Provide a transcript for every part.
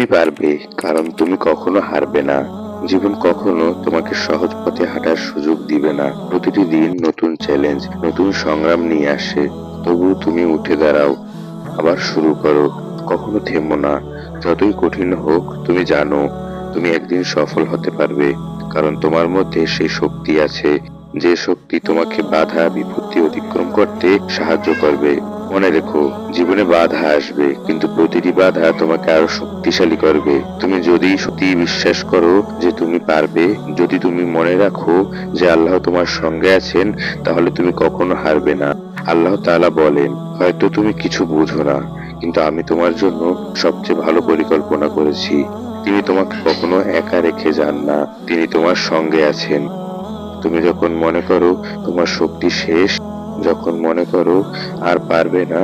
তুমি পারবে, কারণ তুমি কখনো হারবে না। জীবন কখনো তোমাকে সহজ পথে হাঁটার সুযোগ দিবে না। প্রতিটি দিন নতুন চ্যালেঞ্জ নতুন সংগ্রাম নিয়ে আসে। তবু তুমি উঠে দাঁড়াও, আবার শুরু করো। কখনো থেমো না। যতই কঠিন হোক, তুমি জানো, তুমি একদিন সফল হতে পারবে, কারণ তোমার মধ্যে সেই শক্তি আছে। যে শক্তি তোমাকে বাধা, বিপত্তি অতিক্রম করতে সাহায্য করবে। মনে রেখো, জীবনে বাধা আসবে, কিন্তু প্রতিটি বাধা তোমাকে আরও শক্তিশালী করবে। তুমি যদি সত্যি বিশ্বাস করো যে তুমি পারবে, যদি তুমি মনে রাখো যে আল্লাহ তোমার সঙ্গে আছেন, তাহলে তুমি কখনো হারবে না। আল্লাহ তাআলা বলেন, হয়তো তুমি কিছু বুঝো না, কিন্তু আমি তোমার জন্য সবচেয়ে ভালো পরিকল্পনা করেছি। তিনি তোমাকে কখনো একা রেখে যান না, তিনি তোমার সঙ্গে আছেন। তুমি যখন মনে করো তোমার শক্তি শেষ যখন মনে করো আর পারবে না,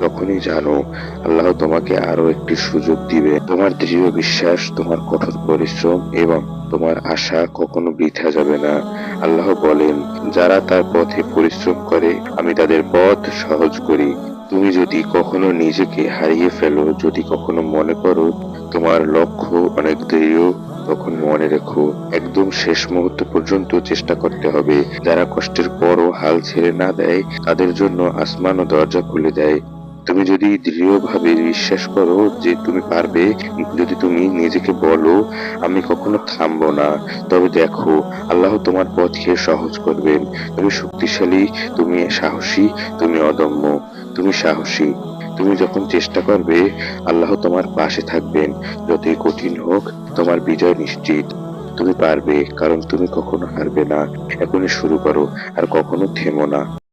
তখনই জানো আল্লাহ তোমাকে আরও একটি সুযোগ দিবে। তোমার দৃঢ় বিশ্বাস, তোমার কঠোর পরিশ্রম এবং তোমার আশা কখনো বৃথা যাবে না। আল্লাহ বলেন, যারা তার পথে পরিশ্রম করে, আমি তাদের পথ সহজ করি। তুমি যদি কখনো নিজেকে হারিয়ে ফেলো, যদি কখনো মনে করো তোমার লক্ষ্য অনেক দৃঢ় তখন মনে রেখো, একদম শেষ মুহূর্ত পর্যন্ত চেষ্টা করতে হবে। যারা কষ্টের পরও হাল ছেড়ে না দেয়, তাদের জন্য আসমান ও দরজা খুলে দেয়। তুমি যদি দৃঢ়ভাবে বিশ্বাস করো যে তুমি পারবে, যদি তুমি নিজেকে বলো, আমি কখনো থামবো না, তবে দেখো, আল্লাহ তোমার পথকে সহজ করবেন। তুমি শক্তিশালী, তুমি সাহসী, তুমি অদম্য, তুমি সাহসী। তুমি যখন চেষ্টা করবে, আল্লাহ তোমার পাশে থাকবেন। যতই কঠিন হোক তোমার বিজয় নিশ্চিত। তুমি পারবে, কারণ তুমি কখনো হারবে না। এখনই শুরু করো, আর কখনো থেমো না।